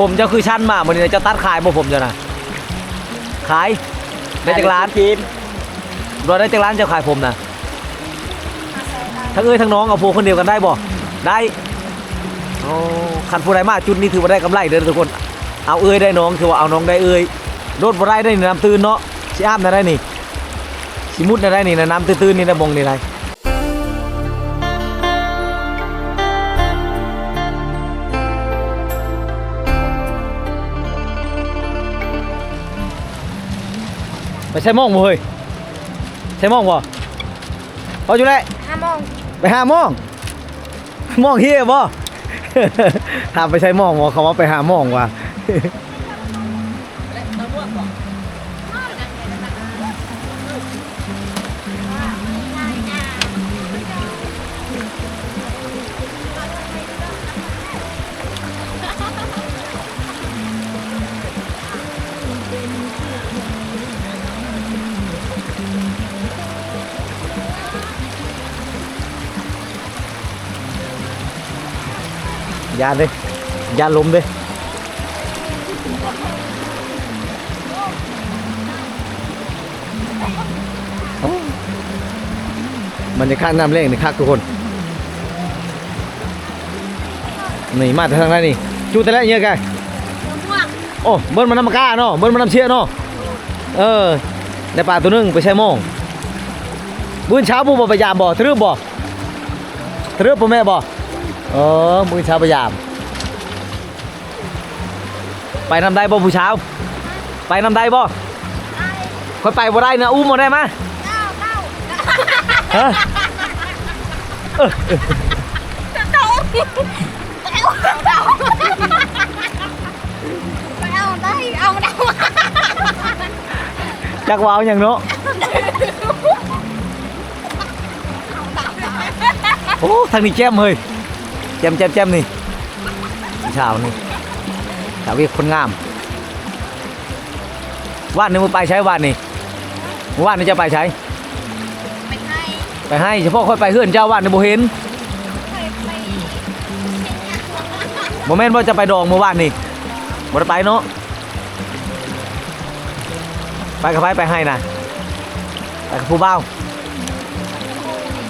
ผมเจ้าคือชั้นมาวันนี้เจะตัดขายบ่ผมเจ้านะขายได้จากร้านกินรอได้จากร้านเจ้าขายผมนะทั้งเอ้ยทั้งน้องเอาพวกคนเดียวกันได้บ่ได้โอ้คันผู้ใดมาจุดนี้ถือว่าได้กำไรเด้อทุกคน เอาเอ้ยได้น้องคือว่าเอาน้องได้เอ้ยรถบ่ได้ได้นี่น้ำตื่นเนาะสิอาบได้ได้นี่สิมุดได้ได้นี่นะน้ำตื่นๆนี่นะบงนี่ได้ ไปใช้หมองบ่เฮ้ยใช้หมองบ่พออยู่แล้วห้าโมงไปหาหมองหมองเฮียบ่ ถามไปใช้หมองบ่เขาว่าไปหาหมองว่ะ ยานเลยยานลมเลยมันจะข้างน้ำเล่งนี่คักทุกคนนี่มาทางนั้นนี่จูแต่ละเยกันม่วงโอ้เบิ้ลมันน้ำก้าเนาะเบิ้ลมันน้ำเชี่ยเนาะเออในป่าตัวหนึงไปใช้มองมื้อเช้าบูบ่พยายามบ่ทะลึบบ่ทะลึบบ่แม่บ่ เออมื้อเช้าพยายาม ไปนำได้บ่ผู้เช้า ไปนำได้บ่ค่อยไปบ่ได้นะอุ้มบ่ได้มาเก้าเก้าฮะเออเก้าเก้าไปเอาได้เอาได้จักว่าเอาหยังเนาะโอ้ทางนี้แจ่มเฮ้ย แจมแจมแจมนี่ช้านี่สาวเวียกคนงามว่านนี่มึงไปใช้ว่านนี่ว่านนี่จะไปใช้ไปให้ไปให้เฉพาะค่อยไปเฮือนเจ้าว่านนี่บ่เห็นไปไปบ่แม่นว่าจะไปดองเมื่อวานนี่บ่ได้ไปเนาะไปกับไปไปให้นะไปกับผู้บ่าว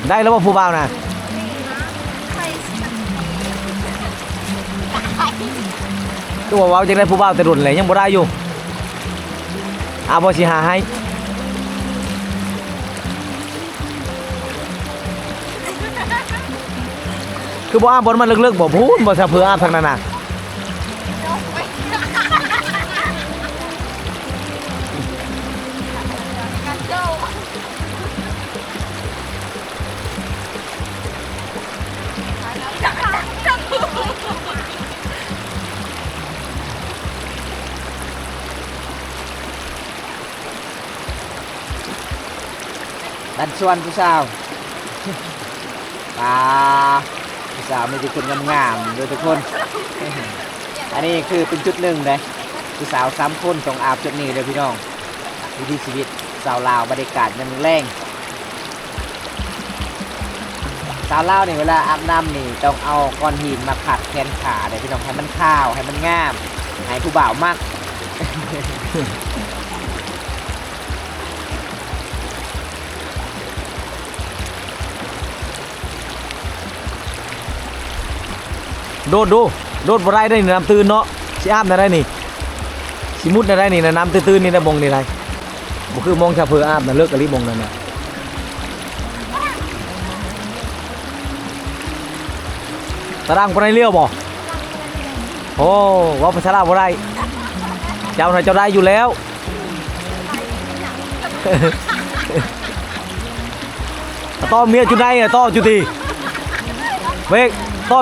ได้แล้วว่าผู้บ่าวนะ ตัวว้าจังได้ผู้บ่าวแต่รุ่นเลยยังบ่ได้อยู่อาบ่สิหาให้คือบ่อาบนมันเลิกๆบ่พูนบ่ซะเพื่ออาทางนั้นน่ะ ดันชวนผู้สาวปลาผู้สาวมีแต่คนงามๆโดยทุกคน อันนี้คือเป็นจุดหนึ่งเลยผู้สาวสามคนต้องอาบจุดนี้เลยพี่น้องวิถีชีวิตสาวลาวบรรยากาศยังแรงสาวลาวนี่เวลาอาบน้ำนี่ต้องเอาก้อนหินมาขัดแขนขาเลยพี่น้องให้มันข้าวให้มันงามให้ผู้บ่าวมาก โดดดูโดดบ่ได้ได้นี่น้ำตื่นเนาะสิอาบได้ได้นี่สิมุดได้ได้นี่นะน้ำตื่นๆนี่นะบงนี่ได้บ่คือมองชาเพื่ออาบน่ะเลิกกะลิบงนั่นน่ะตารางบ่ได้เลี้ยวบ่โอ้ว่าภาษาลาวบ่ได้เจ้าน่ะเจ้าได้อยู่แล้วต่อเมียจุดไดตีเวกต่อเมียจุดไหนเนี่ยต่อจุดตีต่อเมียจุดไหนใช่ไปเดินเดินเดินคือปั้นจะตะเมาเนี่ยต่อเมียจุดไหนตัวคนต่อนี่ไปมันเดี๋ยวจะเมาไปสิปั้นเลยไอ้มันเดี๋ยวเอาไปนอนดีก ว่า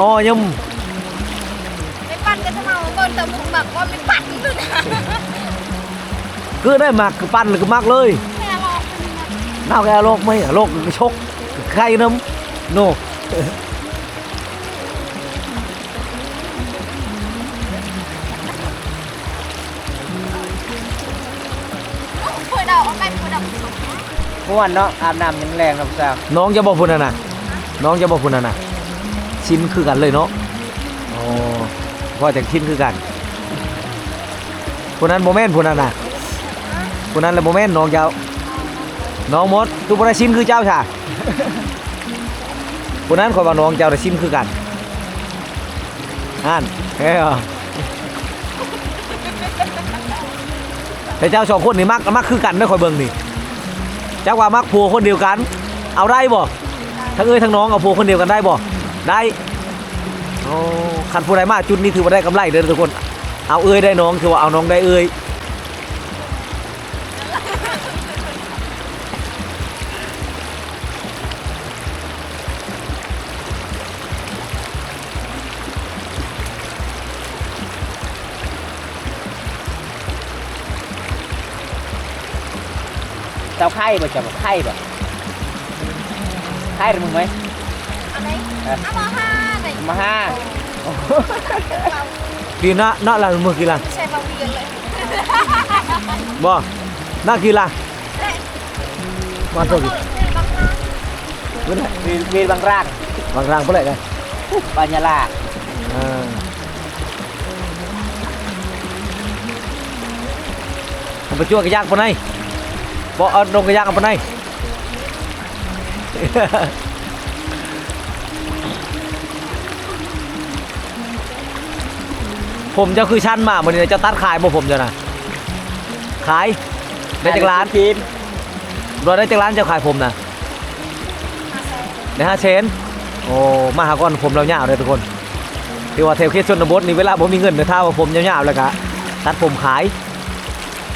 อ๋อยังไปปั่นกันจะเมาเบิร์นแต่มุงแบบว่าไม่ปั่นเลยนะคือได้ หมักคือปั้นหรือคือมักเลยแค่รอคนนึงน้าแกโรคไหมโรคชกไข้น้ำโน่พื่อดอกเอาไปเพื่อดอกม่วนเนาะอาบน้ำยังแรงครับสาน้องจะบอกพุ่นน่ะนะน้องจะบอกพุ่นน่ะนะชิ้นคือกันเลยเนาะโอ้พ่อจากชิ้นคือกันพุ่นนั้นโมเมนต์พุ่นนั้นน่ะ พุ่นนั้นแหละโมเมนต์น้องเจ้า น้องมดทุกประชิ้นคือเจ้าช่ะพุ่นนั้นคอยว่าน้องเจ้าแต่ชิ้นคือกันอ่านเฮ้ยอะแต่เจ้าสองคนนี่มักมักคือกันไม่คอยเบิ่งนี่เจักว่ามักผัวคนเดียวกัน เอาได้บ่ทั้งเอ้ยทั้งน้องเอาผัวคนเดียวกันได้บ่ได้โอ้คันผู้ใดมากจุดนี้ถือว่าได้กำไรเด้อทุกคน เอาเอ้ยได้น้องถือว่าเอาน้องได้เอ้ย เจ้าไข่บ่จะบ่ไข่บ่ไข่หรือมึงไหมอันไหนเอามาห้าไหนมาห้าเรากี่นะนะละมือกี่ละใช้บาเวียนเลยบ่น่ากี่ละมาตัวกี่บ บางรากบางรางเท่าไหร่กันปัญญาลาอ่าเอาไปจั่วกระยากปานไหนบ่เอาลงกระยากเอาปานไหนผมเจะคือชั้นมาวันนี้จะตัดขายบ่ผมเจะนะขายได้จากร้านทีมรอได้จากร้านเจะขายผมนะได้ห้าเชนโอ้มาหาก่อนผมเราหยาวเลยทุกคนที่ว่าเทลเคสชนบทนี่เวลาผมมีเงินในท่าว่าผมยาวๆแล้วก็ตัดผมขาย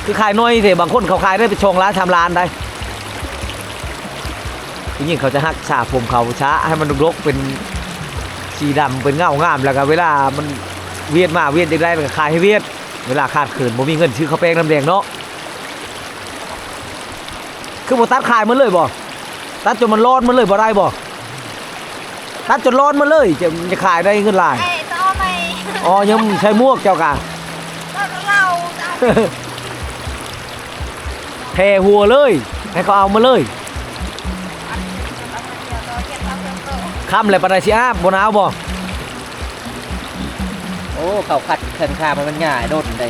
คือขายน้อยเถอะบางคนเขาขายได้ไปชงร้านทำร้านได้ที่ยิ่งเขาจะหักฉากผมเขาช้าให้มันรกๆเป็นสีดำเป็นเงางามแล้วก็เวลามันเวียดมาเวียดจะได้แล้วก็ขายให้เวียด เวลาขาดเขินผมมีเงินซื้อข้าวแป้งน้ำแดงเนาะคือบ่ตัดขายมันเลยบ่ตัดจนมันร้อนมันเลยบ่ได้บ่ตัดจนร้อนมันเลยจะจะขายได้เงินหลายไอ้จะเอาไปอ๋อยังใช้มวกเจ้ากะเราจะเอา แทหัวเลย ให้เขาเอามาเลยข้ามเลยปนใดสิอาบบ่หนาวบ่โอ้เขาขัดเขินขามันมันง่ายโดดใน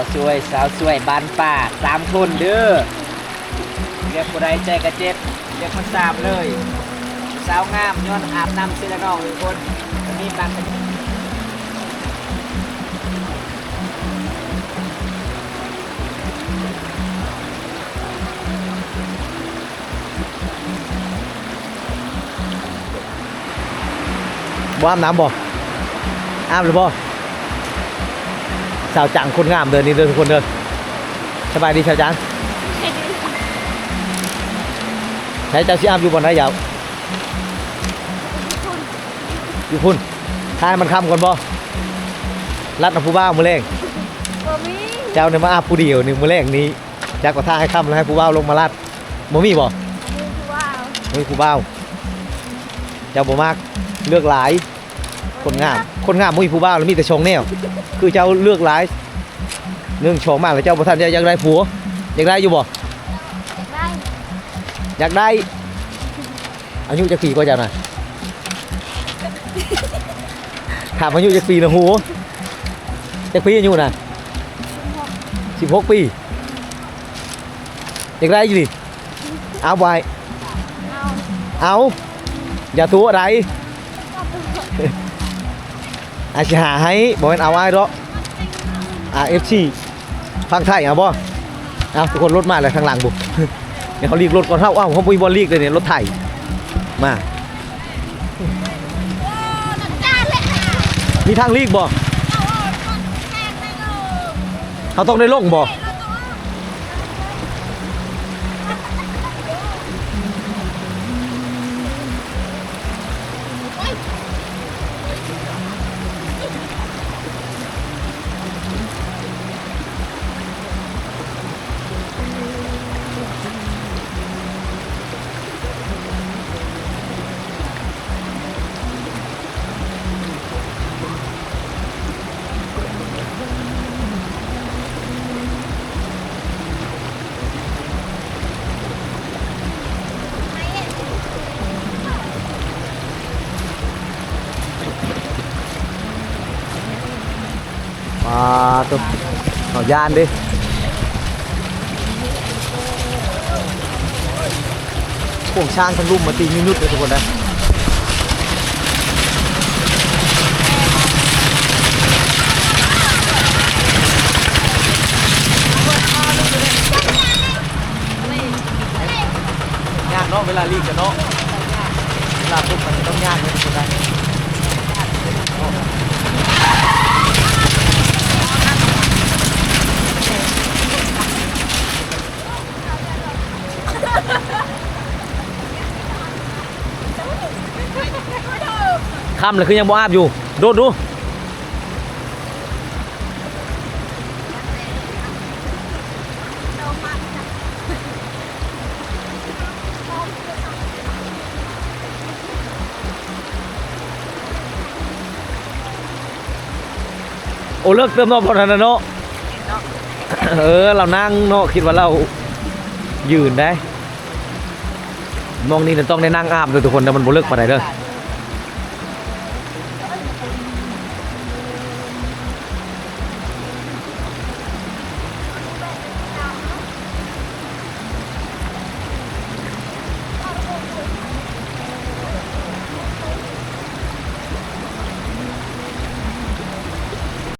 าวสวยสาวสวยบ้านป่าสามคนเด้อเรียกผู้ใดใจกระเจ็บเรียกคนสามเลย สาวงามย้อนอาบน้ำเสื้อน้องทุกคนวันนี้บ้านเป็นบ่อาบน้ำบ่อาบหรือบ่ สาวจังคนงามเดินนี่เดินทุกคนเดินสบายดีสาวจังใช้เจ้าสิอาบอยู่บ่ไหนยาวอยู่พุ่นทายมันค่ำก่อนบ่รัดน้ำผู้บ้าวมื้อแรงบะหมี่เจ้าเนี่ยมาอาบผู้เดียวนี่มื้อแรกนี้จักก็ท่าให้ค่ำแล้วให้ผู้บ่าวลงมาลาดบ่มีบ่มือว้าวบ่มีผู้บ่าวเจ้าบ่มากเลือกหลาย คนงาม คนงามบ่มีผู้บ่าวแล้วมีแต่ชงแนว คือเจ้าเลือกหลายเรื่องชงมากแล้วเจ้าบ่ทันอยากได้ผัวอยากได้อยู่บ่ได้อยากได้อายุจักปีก็เจ้าน่ะถามอายุจักปีนะหูจักปีอายุน่ะ16ปีอยากได้อยู่ดิเอาไว้เอาเอาอย่าตัวอะไร อาจจะหาให้บอกเป็นเอาไว้หรอกอ่าเอฟซีฟังไทยเอาบ่เอาทุกคนรถมาเลยทางหลังบุเดี๋ยวเขาลีกรถก่อนเท่าอ้าวเขามีบอลลีกเลยเนี่ยรถไทยมามีทางลีกบ่เอาออกก่อนแทงไปเลยเขาต้องได้ลงบ่ มาตัวเอายานดิพวกช้างทั้งลุ่มมาตีมินุษเลยทุกคนนะยากเนาะเวลาลีกกันเนาะเวลาปุ๊บมันจะต้องยากเลยทุกคนนะ ค่ำเลยคือยังบ่อาบอยู่ โดดดูโอ้เลิกเติมนอกพอนั้นนะเนาะเออเรานั่งเนาะคิดว่าเรายืนได้ มองนี่น่ะต้องได้นั่งอาบเลยทุกคนแต่มันบ่เลิกปานใดเด้อ